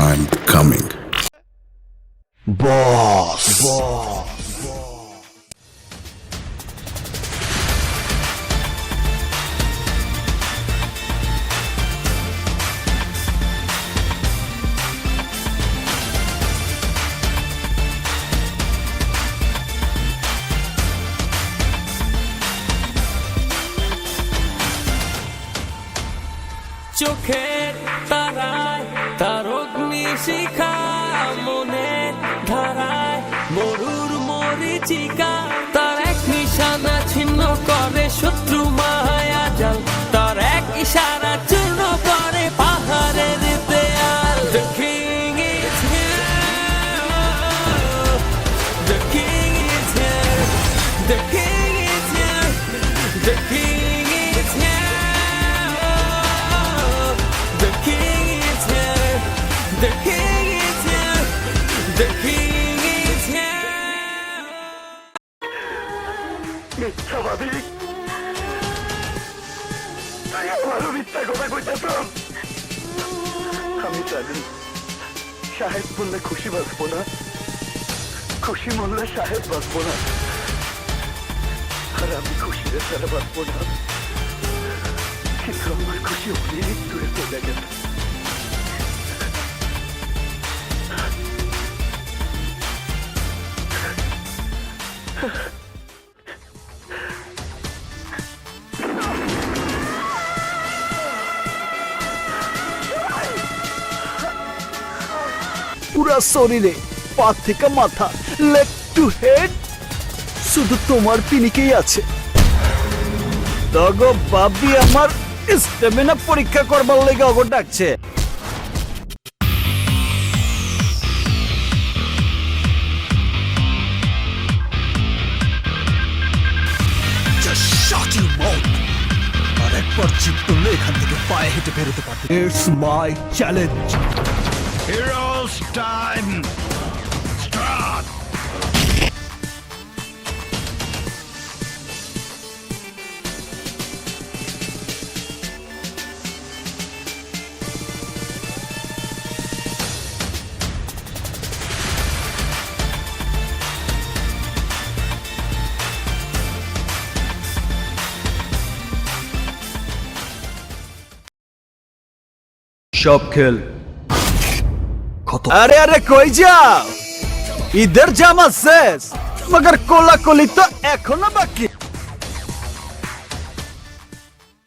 I'm coming. বস চোখের তারায় তার অগ্নি শিখা মনে ধারায়, মরুর মরিচিকা, তার এক নিশানা ছিন্ন করে শত্রু মায়া জাল, তার এক ইশারা চূর্ণ করে পাহাড়ের দেয়াল। The মিথ্যাবাদী? তুই আমারও মিথ্যা কথা কইতেছ আমি জানি সাহেব বললে খুশি বাঁচবো না। খুশি মরলে সাহেব বাঁচবো না। আর আমি খুশিরে ছাড়া বাঁচবো না। কিন্তু আমার খুশি অনেক দূরে চলে গেছে পুরা শরীরে পা থেকে মাথা লেগ টু হেড। শুধু তোমার পিনিকেই আছে। তগো বাবি আমার স্টেমিনা পরীক্ষা করবার লেগে অগর ডাকছে। একবার এখান থেকে পায়ে হেঁটে বেরোতে পারবে। It's my challenge Heroes time! Start! সব কত? আরে আরে কই যাও? ইদার জামা শেষ মগর কোলাকুলি তো এখনও বাকি।